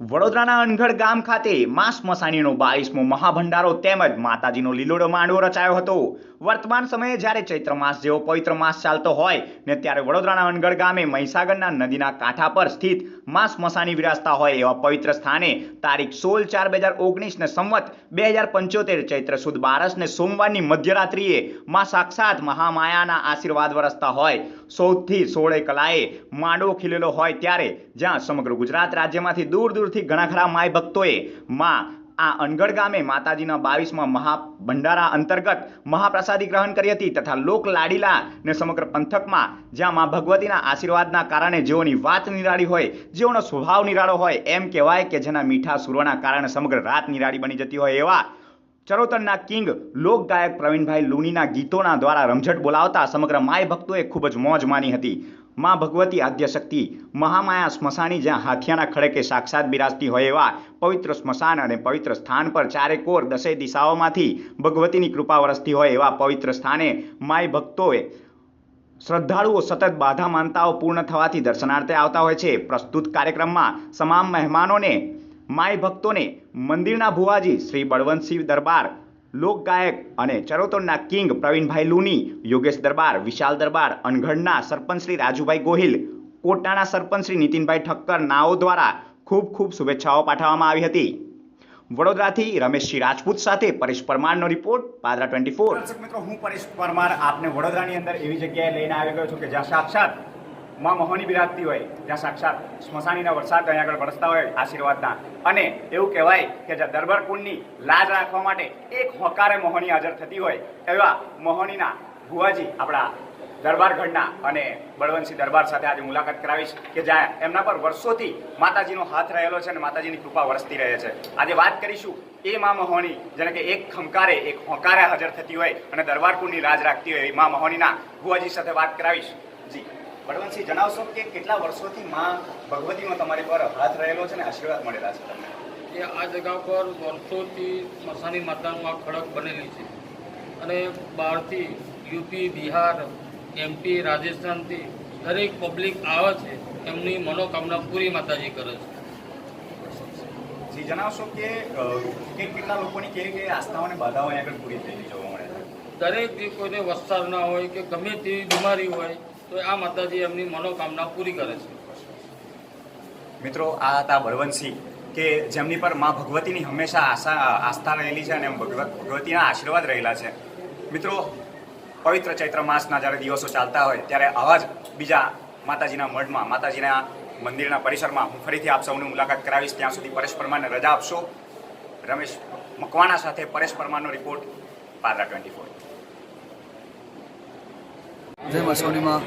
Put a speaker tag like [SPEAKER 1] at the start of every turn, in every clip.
[SPEAKER 1] વડોદરાના અનગઢ ગામ ખાતે માંસ મસાણીનો બાવીસમો મહાભંડારો તેમજ માતાજીનો લીલોડો માંડવો રચાયો હતો. વર્તમાન સમયે જ્યારે ચૈત્ર માસ જેવો પવિત્ર માસ ચાલતો હોય ને ત્યારે વડોદરાના અનગઢ ગામે મહીસાગરના નદીના કાંઠા પર સ્થિત માસ મસાણી વિરાજતા હોય એવા પવિત્ર સ્થાને તારીખ સોળ ચાર બે હજાર ઓગણીસ ને સંવત બે હજાર પંચોતેર ચૈત્ર સુદ બારસ ને સોમવારની મધ્યરાત્રિએ માં સાક્ષાત મહામાયાના આશીર્વાદ વરસતા હોય. સૌથી સોળે કલાએ માંડવો ખીલેલો હોય ત્યારે જ્યાં સમગ્ર ગુજરાત રાજ્યમાંથી દૂર દૂરથી ઘણા ખરા માય ભક્તોએ માં આ અનગઢ ગામે માતાજીના બાવીસમાં મહાભંડારા અંતર્ગત મહાપ્રસાદી ગ્રહણ કરી હતી તથા લોક લાડીલા ને સમગ્ર પંથકમાં જ્યાં મા ભગવતીના આશીર્વાદના કારણે જેઓની વાત નિરાળી હોય, જેઓનો સ્વભાવ નિરાળો હોય, એમ કહેવાય કે જેના મીઠા સુરોના કારણે સમગ્ર રાત નિરાળી બની જતી હોય એવા ચરોતરના કિંગ લોક ગાયક પ્રવીણભાઈ લુણીના ગીતોના દ્વારા રમઝટ બોલાવતા સમગ્ર માય ભક્તોએ ખૂબ જ મોજ માની હતી. માં ભગવતી આદ્યશક્તિ, મહામાયા સ્મશાની જ્યાં હાથિયાના ખડકે સાક્ષાત બિરાજતી હોય એવા પવિત્ર સ્મશાન અને પવિત્ર સ્થાન પર ચારે કોર દસેય દિશાઓમાંથી ભગવતીની કૃપા વરસતી હોય એવા પવિત્ર સ્થાને માય ભક્તોએ શ્રદ્ધાળુઓ સતત બાધા માનતાઓ પૂર્ણ થવાથી દર્શનાર્થે આવતા હોય છે. પ્રસ્તુત કાર્યક્રમમાં તમામ મહેમાનોને માય ભક્તોને મંદિરના ભુવાજી શ્રી બળવંતસિંહ દરબાર, લોકગાયક અને ચરોતરના કિંગ પ્રવીણભાઈ લુની, યોગેશ દરબાર, વિશાલ દરબાર અનગઢના સરપંચ શ્રી રાજુભાઈ ગોહિલ, કોટાના સરપંચ શ્રી નીતિનભાઈ ઠક્કર નાઓ દ્વારા ખૂબ ખૂબ શુભેચ્છાઓ પાઠવવામાં આવી હતી. વડોદરાથી રમેશજી રાજપૂત સાથે પરેશ પરમારનો રિપોર્ટ, પાદરા ટ્વેન્ટી ફોર. મિત્રો, હું પરેશ પરમાર આપને વડોદરાની અંદર એવી જગ્યાએ લઈને આવી ગયો છું કે જ્યાં સાક્ષાત માં મોહની બિરાજતી હોય, જ્યાં સાક્ષાત સ્મશાનીના વરસાદ અહીં આગળ વરસતા હોય આશીર્વાદના. અને એવું કહેવાય કે જ્યાં દરબાર કુંડની લાજ રાખવા માટે એક હોકારે મોહની હાજર થતી હોય, એવા મોહનીના ભુવાજી આપણા દરબારગઢના અને બળવંતસિંહ દરબાર સાથે આજે મુલાકાત કરાવીશ કે જ્યાં એમના પર વર્ષોથી માતાજીનો હાથ રહેલો છે અને માતાજીની કૃપા વરસતી રહે છે. આજે વાત કરીશું એ મા મહોની, જેને કે એક ખમકારે એક હોંકારે હાજર થતી હોય અને દરબાર કુંડની લાજ રાખતી હોય એ મા મહોનીના ભુવાજી સાથે વાત કરાવીશ. જી. બળવંતસિંહ જણાવશો કે કેટલા વર્ષોથી મા ભગવતીનો તમારી પર હાથ રહેલો છે અને આશીર્વાદ મળેલા છે તમને?
[SPEAKER 2] એ આ જગા પર વર્ષોથી મસાની માતાનું આ ખડક બનેલી છે. અને બહારથી યુપી બિહાર એમપી રાજસ્થાનથી દરેક પબ્લિક આવે છે એમની મનોકામના પૂરી માતાજી કરે છે.
[SPEAKER 1] જી જણાવશો કે કેટલા લોકોની કેવી કેવી આસ્થાઓ અને બાધાઓ આગળ પૂરી થયેલી જોવા મળે છે?
[SPEAKER 2] દરેક જે કોઈને વસ્તાર ના હોય કે ગમે તેવી બીમારી હોય તો આ માતાજી એમની મનોકામના પૂરી કરે છે.
[SPEAKER 1] મિત્રો, આ હતા બળવંતસિંહ, કે જેમની પર મા ભગવતીની હંમેશા આશા, આસ્થા રહેલી છે અને ભગવત, ભગવતીના આશીર્વાદ રહેલા છે. મિત્રો, પવિત્ર ચૈત્ર માસના જ્યારે દિવસો ચાલતા હોય, ત્યારે આવા જ બીજા માતાજીના મઢમાં, માતાજીના મંદિરના પરિસરમાં હું ફરીથી આપ સૌની મુલાકાત કરાવીશ. ત્યાં સુધી પરેશ પરમારને રજા આપશો. રમેશ મકવાણા સાથે પરેશ પરમારનો રિપોર્ટ પાદરા ટ્વેન્ટી ફોર.
[SPEAKER 3] જય મસોનીમાં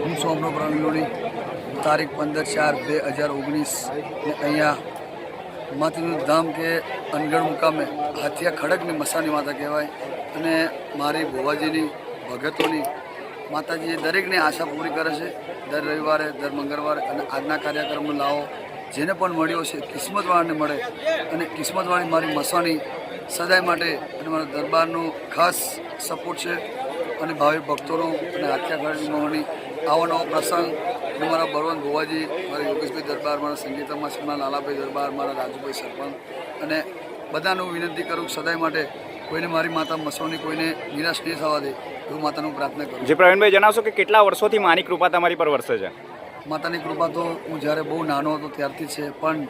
[SPEAKER 3] હું સોમનો પ્રવીણોની તારીખ પંદર ચાર બે હજાર ઓગણીસ. અહીંયા માતાનું ધામ કે અનગઢ મુકામે હાથિયા ખડકની મસાની માતા કહેવાય. અને મારી ભુવાજીની, ભગતોની માતાજીએ દરેકને આશા પૂરી કરે છે. દર રવિવારે, દર મંગળવારે અને આજના કાર્યક્રમનો લાવો જેને પણ મળ્યો છે, કિસ્મતવાળાને મળે. અને કિસ્મતવાળી મારી મસાણી સદાય માટે અને મારા દરબારનો ખાસ સપોર્ટ છે. અને ભાવિ ભક્તોનો અને હાથિયાઘાટની મોહની આવવાનો નવો પ્રસંગ અને મારા બળવંત ભુવાજી મારા યોગેશભાઈ દરબાર મારા સંગીતા મારા લાલાભાઈ દરબાર મારા રાજુભાઈ સરપંચ અને બધાનું વિનંતી કરું સદાય માટે કોઈને મારી માતા મસોની કોઈને નિરાશ નહીં થવા દે એવું માતાનું પ્રાર્થના કરું.
[SPEAKER 1] જે પ્રવીણભાઈ જણાવશો કે કેટલા વર્ષોથી માની કૃપા તમારી પર વર્ષે છે?
[SPEAKER 3] માતાની કૃપા તો હું જ્યારે બહુ નાનો હતો ત્યારથી છે પણ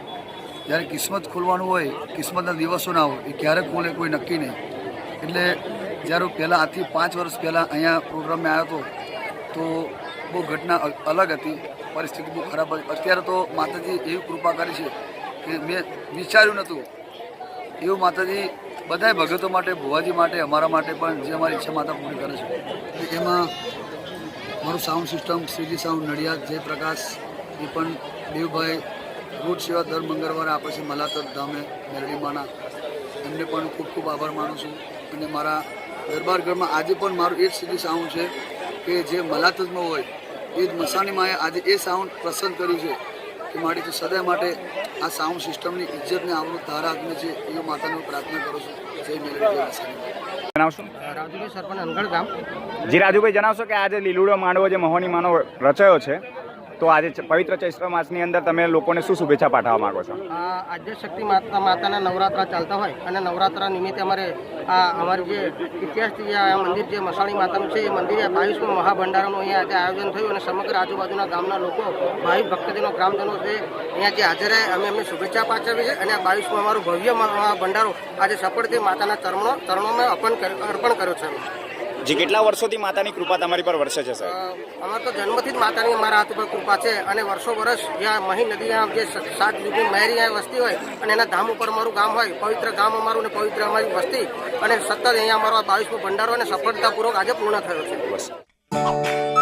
[SPEAKER 3] જ્યારે કિસ્મત ખોલવાનું હોય કિસ્મતના દિવસો ના હોય એ ક્યારે ખોલે કોઈ નક્કી નહીં. એટલે જ્યારે પહેલાં આથી પાંચ વર્ષ પહેલાં અહીંયા પ્રોગ્રામે આવ્યો હતો, તો બહુ ઘટના અલગ હતી, પરિસ્થિતિ બહુ ખરાબ હતી. અત્યારે તો માતાજી એવી કૃપા કરી છે કે મેં વિચાર્યું નહોતું. એવું માતાજી બધાય ભગતો માટે, ભુવાજી માટે, અમારા માટે પણ જે અમારી ઈચ્છા માતા પૂરી કરે છે. એમાં મારું sound system, Shreeji sound, Nadiad, Jayprakash, એ પણ દેવભાઈ રોજ સેવા દર મંગળવારે આપે છે, મલાતર ધામે મેરડીમાના એમને પણ ખૂબ ખૂબ આભાર માનું છું. અને મારા દરબારગઢમાં આજે પણ મારું એ જ સીધી સાઉન્ડ છે કે જે મલાતજમાં હોય એ જ મસાણીમાં આજે એ સાઉન્ડ પસંદ કર્યું છે કે મારી તો સદાય માટે આ સાઉન્ડ સિસ્ટમની ઇજ્જતને આવડું ધારા આપને છે એ માતાનું પ્રાર્થના કરું છું. જય મેળવી
[SPEAKER 1] જણાવશો?
[SPEAKER 4] રાજુભાઈ સરપંચ અનગઢ ગામ.
[SPEAKER 1] જી રાજુભાઈ જણાવશો કે આજે લીલુડો માંડવો જે મહોની માનો રચાયો છે તો આજે પવિત્ર ચૈત્ર માસની અંદર તમે લોકોને શું શુભેચ્છા પાઠવવા માંગો છો?
[SPEAKER 4] આજે આદ્યશક્તિ માતા, માતાના નવરાત્રા ચાલતા હોય અને નવરાત્રા નિમિત્તે અમારે આ અમારી જે ઇતિહાસથી આ મંદિર જે મસાણી માતાનું છે, એ મંદિરે બાવીસમું મહાભંડારાનું અહીંયા આજે આયોજન થયું અને સમગ્ર આજુબાજુના ગામના લોકો ભાવિક ભક્તજનો, ગ્રામજનો છે અહીંયા જે હાજર અમે એમને શુભેચ્છા પાઠવી છે અને આ બાવીસમો અમારું ભવ્ય મહાભંડારો આજે સફળથી માતાના ચરણો, ચરણોમાં અર્પણ કર્યો છે.
[SPEAKER 1] જે કેટલા વર્ષોથી માતાની કૃપા તમારી પર વર્ષે છે સાહેબ?
[SPEAKER 4] અમારે તો જન્મથી જ માતાની અમારા હાથ ઉપર કૃપા છે અને વર્ષો વર્ષ જ્યાં મહી નદી જ્યાં જે સાત યુગની મહેરી વસ્તી હોય અને એના ધામ ઉપર અમારું ગામ હોય પવિત્ર ગામ અમારું ને પવિત્ર અમારી વસ્તી અને સતત અહીંયા અમારો આ બાવીસમો ભંડારો અને સફળતાપૂર્વક આજે પૂર્ણ થયો છે.